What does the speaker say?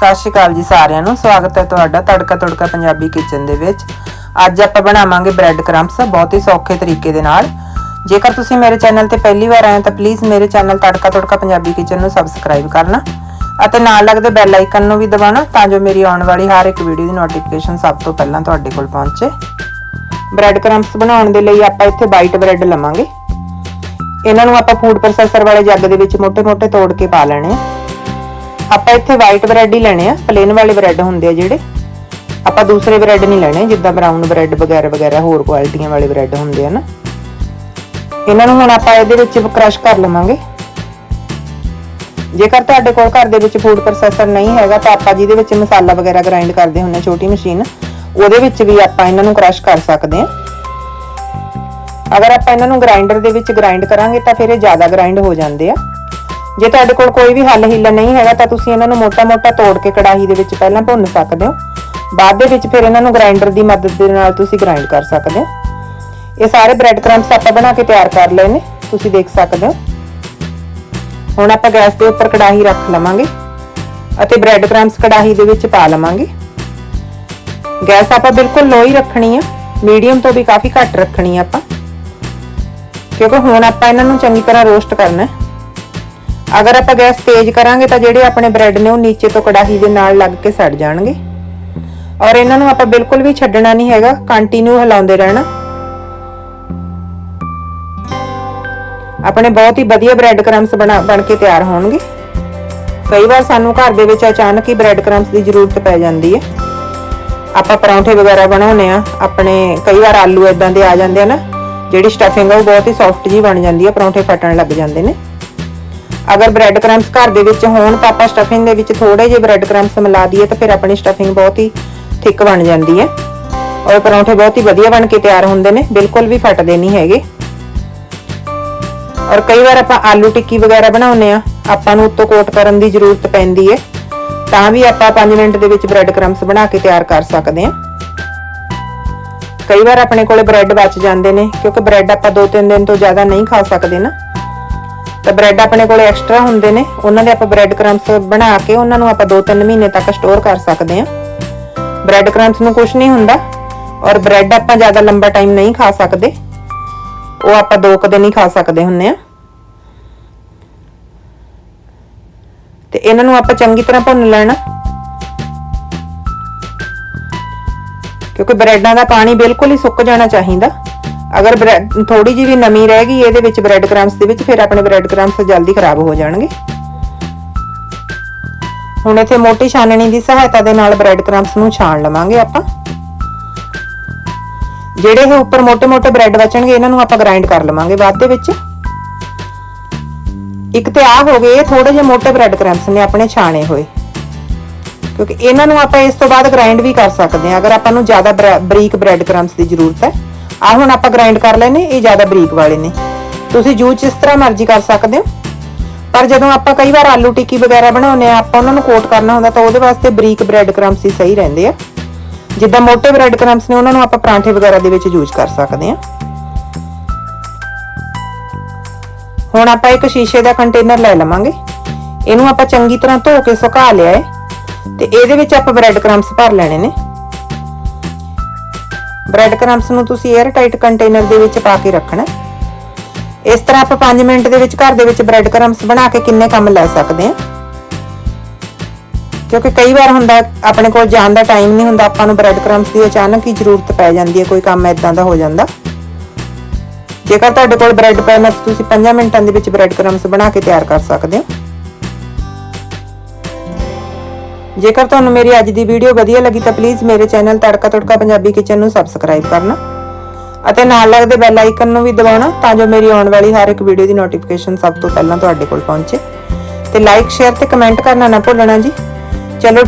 ਸਤਿ ਸ਼੍ਰੀ ਅਕਾਲ ਜੀ ਸਾਰਿਆਂ ਨੂੰ। ਸਵਾਗਤ ਹੈ ਤੁਹਾਡਾ ਤੜਕਾ ਤੜਕਾ ਪੰਜਾਬੀ ਕਿਚਨ ਦੇ ਵਿੱਚ। ਅੱਜ ਆਪਾਂ ਬਣਾਵਾਂਗੇ ਬ੍ਰੈਡ ਕ੍ਰੰਪਸ ਬਹੁਤ ਹੀ ਸੌਖੇ ਤਰੀਕੇ ਦੇ ਨਾਲ। ਜੇਕਰ ਤੁਸੀਂ ਮੇਰੇ ਚੈਨਲ ਤੇ ਪਹਿਲੀ ਵਾਰ ਆਏ ਤਾਂ ਪਲੀਜ਼ ਮੇਰੇ ਚੈਨਲ ਤੜਕਾ ਤੜਕਾ ਪੰਜਾਬੀ ਕਿਚਨ ਨੂੰ ਸਬਸਕ੍ਰਾਈਬ ਕਰਨਾ ਅਤੇ ਨਾਲ ਲੱਗਦੇ ਬੈਲ ਆਈਕਨ ਨੂੰ ਵੀ ਦਬਾਉਣਾ ਤਾਂ ਜੋ ਮੇਰੀ ਆਉਣ ਵਾਲੀ ਹਰ ਇੱਕ ਵੀਡੀਓ ਦੀ ਨੋਟੀਫਿਕੇਸ਼ਨ ਸਭ ਤੋਂ ਪਹਿਲਾਂ ਤੁਹਾਡੇ ਕੋਲ ਪਹੁੰਚੇ। ਬ੍ਰੈਡ ਕ੍ਰੰਪਸ ਬਣਾਉਣ ਦੇ ਲਈ ਆਪਾਂ ਇੱਥੇ ਵਾਈਟ ਬ੍ਰੈਡ ਲਵਾਂਗੇ। ਇਹਨਾਂ ਨੂੰ ਆਪਾਂ ਫੂਡ ਪ੍ਰੋਸੈਸਰ ਵਾਲੇ ਜੱਗ ਦੇ ਵਿੱਚ ਮੋਟੇ ਮੋਟੇ ਤੋੜ ਕੇ ਪਾ ਲੈਣੇ ਆ। ਆਪਾਂ ਇੱਥੇ ਵਾਈਟ ਬ੍ਰੈਡ ਹੀ ਲੈਣੇ ਆ ਪਲੇਨ ਵਾਲੇ ਬ੍ਰੈਡ ਹੁੰਦੇ ਆ ਜਿਹੜੇ। ਆਪਾਂ ਦੂਸਰੇ ਬ੍ਰੈਡ ਨਹੀਂ ਲੈਣੇ, ਜਿੱਦਾਂ ਬਰਾਊਨ ਬ੍ਰੈਡ ਵਗੈਰਾ ਵਗੈਰਾ, ਹੋਰ ਕੁਆਲਿਟੀਆਂ ਵਾਲੇ ਬ੍ਰੈਡ ਹੁੰਦੇ ਆ ਨਾ। ਇਹਨਾਂ ਨੂੰ ਹੁਣ ਆਪਾਂ ਇਹਦੇ ਵਿੱਚ ਕ੍ਰਸ਼ ਕਰ ਲਵਾਂਗੇ। ਜੇਕਰ ਤੁਹਾਡੇ ਕੋਲ ਘਰ ਦੇ ਵਿੱਚ ਫੂਡ ਪ੍ਰੋਸੈਸਰ ਨਹੀਂ ਹੈਗਾ, ਤਾਂ ਆਪਾਂ ਜਿਹਦੇ ਵਿੱਚ ਮਸਾਲਾ ਵਗੈਰਾ ਗ੍ਰਾਈਂਡ ਕਰਦੇ ਹੁੰਨੇ ਛੋਟੀ ਮਸ਼ੀਨ ਉਹਦੇ ਵਿੱਚ ਵੀ ਆਪਾਂ ਇਹਨਾਂ ਨੂੰ ਕ੍ਰਸ਼ ਕਰ ਸਕਦੇ ਹਾਂ ਅਗਰ ਆਪਾਂ ਇਹਨਾਂ ਨੂੰ ਗ੍ਰਾਈਂਡਰ ਦੇ ਵਿੱਚ ਗ੍ਰਾਈਂਡ ਕਰਾਂਗੇ, ਤਾਂ ਫਿਰ ਇਹ ਜ਼ਿਆਦਾ ਗ੍ਰਾਈਂਡ ਹੋ ਜਾਂਦੇ ਆ। ਜੇ ਤੁਹਾਡੇ ਕੋਲ ਕੋਈ ਵੀ ਹੱਲ ਹਿੱਲਾ ਨਹੀਂ ਹੈਗਾ ਤਾਂ ਤੁਸੀਂ ਇਹਨਾਂ ਨੂੰ ਮੋਟਾ-ਮੋਟਾ ਤੋੜ ਕੇ ਕੜਾਹੀ ਦੇ ਵਿੱਚ ਪਹਿਲਾਂ ਭੁੰਨ ਸਕਦੇ ਹੋ। ਬਾਅਦ ਦੇ ਵਿੱਚ ਫਿਰ ਇਹਨਾਂ ਨੂੰ ਗ੍ਰਾਈਂਡਰ ਦੀ ਮਦਦ ਦੇ ਨਾਲ ਤੁਸੀਂ ਗ੍ਰਾਈਂਡ ਕਰ ਸਕਦੇ ਹੋ। ਇਹ ਸਾਰੇ ਬ੍ਰੈਡ ਕ੍ਰੰਬਸ ਆਪਾਂ ਬਣਾ ਕੇ ਤਿਆਰ ਕਰ ਲਏ ਨੇ, ਤੁਸੀਂ ਦੇਖ ਸਕਦੇ ਹੋ। ਹੁਣ ਆਪਾਂ ਗੈਸ ਦੇ ਉੱਪਰ ਕੜਾਹੀ ਰੱਖ ਲਵਾਂਗੇ ਅਤੇ ਬ੍ਰੈਡ ਕ੍ਰੰਬਸ ਕੜਾਹੀ ਦੇ ਵਿੱਚ ਪਾ ਲਵਾਂਗੇ। ਗੈਸ ਆਪਾਂ ਬਿਲਕੁਲ ਲੋ ਹੀ ਰੱਖਣੀ ਆ, ਮੀਡੀਅਮ ਤੋਂ ਵੀ ਕਾਫੀ ਘੱਟ ਰੱਖਣੀ ਆ ਆਪਾਂ। ਕਿਉਂਕਿ ਹੁਣ ਆਪਾਂ ਇਹਨਾਂ ਨੂੰ ਚੰਗੀ ਤਰ੍ਹਾਂ ਰੋਸਟ ਕਰਨਾ ਹੈ। ਅਗਰ ਆਪਾਂ ਗੈਸ ਤੇਜ਼ ਕਰਾਂਗੇ ਤਾਂ ਜਿਹੜੇ ਆਪਣੇ ਬ੍ਰੈਡ ਨੇ ਉਹ ਨੀਚੇ ਤੋਂ ਕੜਾਹੀ ਦੇ ਨਾਲ ਲੱਗ ਕੇ ਸੜ ਜਾਣਗੇ। ਔਰ ਇਹਨਾਂ ਨੂੰ ਆਪਾਂ ਬਿਲਕੁਲ ਵੀ ਛੱਡਣਾ ਨਹੀਂ ਹੈਗਾ ਕੰਟੀਨਿਊ ਹਿਲਾਉਂਦੇ ਰਹਿਣਾ। ਆਪਣੇ ਬਹੁਤ ਹੀ ਵਧੀਆ ਬ੍ਰੈਡ ਕ੍ਰੰਬਸ ਬਣਾ, ਬਣ ਕੇ ਤਿਆਰ ਹੋਣਗੇ। ਕਈ ਵਾਰ ਸਾਨੂੰ ਘਰ ਦੇ ਵਿੱਚ ਅਚਾਨਕ ਹੀ ਬ੍ਰੈਡ ਕ੍ਰੰਬਸ ਦੀ ਜ਼ਰੂਰਤ ਪੈ ਜਾਂਦੀ ਹੈ। ਆਪਾਂ ਪਰੌਂਠੇ ਵਗੈਰਾ ਬਣਾਉਨੇ ਆ ਆਪਣੇ ਕਈ ਵਾਰ ਆਲੂ ਇਦਾਂ ਦੇ ਆ ਜਾਂਦੇ ਆ ਨਾ, ਜਿਹੜੀ ਸਟਫਿੰਗ ਆ ਉਹ ਬਹੁਤ ਹੀ ਸੌਫਟ ਜੀ ਬਣ ਜਾਂਦੀ ਹੈ, ਪਰੌਂਠੇ ਫਟਣ ਲੱਗ ਜਾਂਦੇ ਨੇ। ਅਗਰ ਬ੍ਰੈਡ ਕ੍ਰੰਬਸ ਘਰ ਦੇ ਵਿੱਚ ਹੋਣ ਤਾਂ ਆਪਾਂ ਸਟਫਿੰਗ ਦੇ ਵਿੱਚ ਥੋੜੇ ਜਿਹੇ ਬ੍ਰੈਡ ਕ੍ਰੰਬਸ ਮਿਲਾ ਦਈਏ ਤਾਂ ਫਿਰ ਆਪਣੀ ਸਟਫਿੰਗ ਬਹੁਤ ਹੀ ਥਿਕ ਬਣ ਜਾਂਦੀ ਹੈ। ਔਰ ਪਰੌਂਠੇ ਬਹੁਤ ਹੀ ਵਧੀਆ ਬਣ ਕੇ ਤਿਆਰ ਹੁੰਦੇ ਨੇ, ਬਿਲਕੁਲ ਵੀ ਫਟਦੇ ਨਹੀਂ ਹੈਗੇ। ਔਰ ਕਈ ਵਾਰ ਆਪਾਂ ਆਲੂ ਟਿੱਕੀ ਵਗੈਰਾ ਬਣਾਉਨੇ ਆ ਆਪਾਂ ਨੂੰ ਉੱਤੋਂ ਕੋਟ ਕਰਨ ਦੀ ਜ਼ਰੂਰਤ ਪੈਂਦੀ ਹੈ। ਤਾਂ ਵੀ ਆਪਾਂ 5 ਮਿੰਟ ਦੇ ਵਿੱਚ ਬ੍ਰੈਡ ਕ੍ਰੰਬਸ ਬਣਾ ਕੇ ਤਿਆਰ ਕਰ ਸਕਦੇ ਹਾਂ। ਕਈ ਵਾਰ ਆਪਣੇ ਕੋਲੇ ਬ੍ਰੈਡ ਬਚ ਜਾਂਦੇ ਨੇ, ਕਿਉਂਕਿ ਬ੍ਰੈਡ ਆਪਾਂ 2-3 ਦਿਨ ਤੋਂ ਜ਼ਿਆਦਾ ਨਹੀਂ ਖਾ ਸਕਦੇ ਨਾ। ਤਾਂ ਬ੍ਰੈਡ ਆਪਣੇ ਕੋਲੇ ਐਕਸਟਰਾ ਹੁੰਦੇ ਨੇ। ਉਹਨਾਂ ਦੇ ਆਪਾਂ ਬ੍ਰੈਡ ਕ੍ਰੰਬਸ ਬਣਾ ਕੇ ਉਹਨਾਂ ਨੂੰ ਆਪਾਂ 2-3 ਮਹੀਨੇ ਤੱਕ ਸਟੋਰ ਕਰ ਸਕਦੇ ਹਾਂ। ਬ੍ਰੈਡ ਕ੍ਰੰਬਸ ਨੂੰ ਕੁਝ ਨਹੀਂ ਹੁੰਦਾ। ਔਰ ਬ੍ਰੈਡ ਆਪਾਂ ਜ਼ਿਆਦਾ ਲੰਬਾ ਟਾਈਮ ਨਹੀਂ ਖਾ ਸਕਦੇ। ਉਹ ਆਪਾਂ ਦੋ ਕਦੇ ਨਹੀਂ ਖਾ ਸਕਦੇ ਹੁੰਨੇ ਆ ਤੇ ਇਹਨਾਂ ਨੂੰ ਆਪਾਂ ਚੰਗੀ ਤਰ੍ਹਾਂ ਭੁੰਨ ਲੈਣਾ। ਕਿਉਂਕਿ ਬ੍ਰੈਡਾਂ ਦਾ ਪਾਣੀ ਬਿਲਕੁਲ ਹੀ ਸੁੱਕ ਜਾਣਾ ਚਾਹੀਦਾ। ਅਗਰ ਬ੍ਰੈਡ ਥੋੜੀ ਜਿਹੀ ਵੀ ਨਮੀ ਰਹਿ ਗਈ ਇਹਦੇ ਵਿੱਚ ਬ੍ਰੈਡ ਕ੍ਰੰਬਸ ਦੇ ਵਿੱਚ, ਫਿਰ ਆਪਣੇ ਬ੍ਰੈਡ ਕ੍ਰੰਬਸ ਜਲਦੀ ਖਰਾਬ ਹੋ ਜਾਣਗੇ। ਹੁਣ ਇੱਥੇ ਮੋਟੀ ਛਾਨਣੀ ਦੀ ਸਹਾਇਤਾ ਦੇ ਨਾਲ ਬ੍ਰੈਡ ਕ੍ਰੰਬਸ ਨੂੰ ਛਾਣ ਲਵਾਂਗੇ ਆਪਾਂ। ਜਿਹੜੇ ਇਹ ਉੱਪਰ ਮੋٹے-ਮੋٹے ਬ੍ਰੈਡ ਬਚਣਗੇ, ਇਹਨਾਂ ਨੂੰ ਆਪਾਂ ਗ੍ਰਾਈਂਡ ਕਰ ਲਵਾਂਗੇ ਬਾਅਦ ਦੇ ਵਿੱਚ। ਇੱਕ ਤੇ ਆ ਹੋ ਗਏ ਥੋੜੇ ਜਿਹੇ ਮੋਟੇ ਬ੍ਰੈਡ ਕ੍ਰੰਬਸ ਨੇ ਆਪਣੇ ਛਾਣੇ ਹੋਏ। ਕਿਉਂਕਿ ਇਹਨਾਂ ਨੂੰ ਆਪਾਂ ਇਸ ਤੋਂ ਬਾਅਦ ਗ੍ਰਾਈਂਡ ਵੀ ਕਰ ਸਕਦੇ ਹਾਂ, ਅਗਰ ਆਪਾਂ ਨੂੰ ਜ਼ਿਆਦਾ ਬਰੀਕ ਬ੍ਰੈਡ ਕ੍ਰੰਬਸ ਦੀ ਜ਼ਰੂਰਤ ਹੈ। ਆ ਹੁਣ ਆਪਾਂ ਗ੍ਰਾਈਂਡ ਕਰ ਲੈਨੇ, ਇਹ ਜ਼ਿਆਦਾ ਬਰੀਕ ਵਾਲੇ ਨੇ। ਤੁਸੀਂ ਜੂਸ ਇਸ ਤਰ੍ਹਾਂ ਮਰਜ਼ੀ ਕਰ ਸਕਦੇ ਹੋ। ਪਰ ਜਦੋਂ ਆਪਾਂ ਕਈ ਵਾਰ ਆਲੂ ਟਿੱਕੀ ਵਗੈਰਾ ਬਣਾਉਂਦੇ ਆ ਆਪਾਂ ਉਹਨਾਂ ਨੂੰ ਕੋਟ ਕਰਨਾ ਹੁੰਦਾ ਤਾਂ ਉਹਦੇ ਵਾਸਤੇ ਬਰੀਕ ਬ੍ਰੈਡ ਕ੍ਰੰਬਸ ਹੀ ਸਹੀ ਰਹਿੰਦੇ ਆ। ਜਿੱਦਾਂ ਮੋٹے ਬ੍ਰੈਡ ਕ੍ਰੰਬਸ ਨੇ, ਉਹਨਾਂ ਨੂੰ ਆਪਾਂ ਪਰਾਂਠੇ ਵਗੈਰਾ ਦੇ ਵਿੱਚ ਯੂਜ਼ ਕਰ ਸਕਦੇ ਆ ਹੁਣ ਆਪਾਂ ਇੱਕ ਸ਼ੀਸ਼ੇ ਦਾ ਕੰਟੇਨਰ ਲੈ ਲਵਾਂਗੇ। ਇਹਨੂੰ ਆਪਾਂ ਚੰਗੀ ਤਰ੍ਹਾਂ ਧੋ ਕੇ ਸੁਕਾ ਲਿਆ ਹੈ। ਤੇ ਇਹਦੇ ਵਿੱਚ ਆਪਾਂ ਬ੍ਰੈਡ ਕ੍ਰੰਬਸ ਭਰ ਲੈਣੇ ਨੇ। ਬ੍ਰੈਡ ਕ੍ਰੰਬਸ ਨੂੰ ਤੁਸੀਂ 에ਅਰ ਟਾਈਟ ਕੰਟੇਨਰ ਦੇ ਵਿੱਚ ਪਾ ਕੇ ਰੱਖਣਾ। ਇਸ ਤਰ੍ਹਾਂ ਆਪਾਂ 5 ਮਿੰਟ ਦੇ ਵਿੱਚ ਘਰ ਦੇ ਵਿੱਚ ਬ੍ਰੈਡ ਕ੍ਰੰਬਸ ਬਣਾ ਕੇ ਕਿੰਨੇ ਕੰਮ ਲੈ ਸਕਦੇ ਹਾਂ। ਕਿਉਂਕਿ ਕਈ ਵਾਰ ਹੁੰਦਾ, ਆਪਣੇ ਕੋਲ ਜਾਣ ਦਾ ਟਾਈਮ ਨਹੀਂ ਹੁੰਦਾ, ਆਪਾਂ ਨੂੰ ਬ੍ਰੈਡ ਕ੍ਰੰਬਸ ਦੀ ਅਚਾਨਕ ਹੀ ਜ਼ਰੂਰਤ ਪੈ ਜਾਂਦੀ ਹੈ, ਕੋਈ ਕੰਮ ਇਦਾਂ ਦਾ ਹੋ ਜਾਂਦਾ। ਜੇਕਰ ਤੁਹਾਡੇ ਕੋਲ ਬ੍ਰੈਡ ਪੈਨ ਹੈ ਤੁਸੀਂ 5 ਮਿੰਟਾਂ ਦੇ ਵਿੱਚ ਬ੍ਰੈਡ ਕ੍ਰੰਬਸ ਬਣਾ ਕੇ ਤਿਆਰ ਕਰ ਸਕਦੇ ਹੋ। ਜੇਕਰ ਤੁਹਾਨੂੰ ਮੇਰੀ ਅੱਜ ਦੀ ਵੀਡੀਓ ਵਧੀਆ ਲੱਗੀ ਤਾਂ ਪਲੀਜ਼ ਮੇਰੇ ਚੈਨਲ ਤੜਕਾ ਤੜਕਾ ਪੰਜਾਬੀ ਕਿਚਨ ਨੂੰ ਸਬਸਕ੍ਰਾਈਬ ਕਰਨਾ ਅਤੇ ਨਾਲ ਲੱਗਦੇ ਬੈਲ ਆਈਕਨ ਨੂੰ ਵੀ ਦਬਾਉਣਾ ਤਾਂ ਜੋ ਮੇਰੀ ਆਉਣ ਵਾਲੀ ਹਰ ਇੱਕ ਵੀਡੀਓ ਦੀ ਨੋਟੀਫਿਕੇਸ਼ਨ ਸਭ ਤੋਂ ਪਹਿਲਾਂ ਤੁਹਾਡੇ ਕੋਲ ਪਹੁੰਚੇ। ਤੇ ਲਾਈਕ ਸ਼ੇਅਰ ਤੇ ਕਮੈਂਟ ਕਰਨਾ ਨਾ ਭੁੱਲਣਾ ਜੀ। ਚਲੋ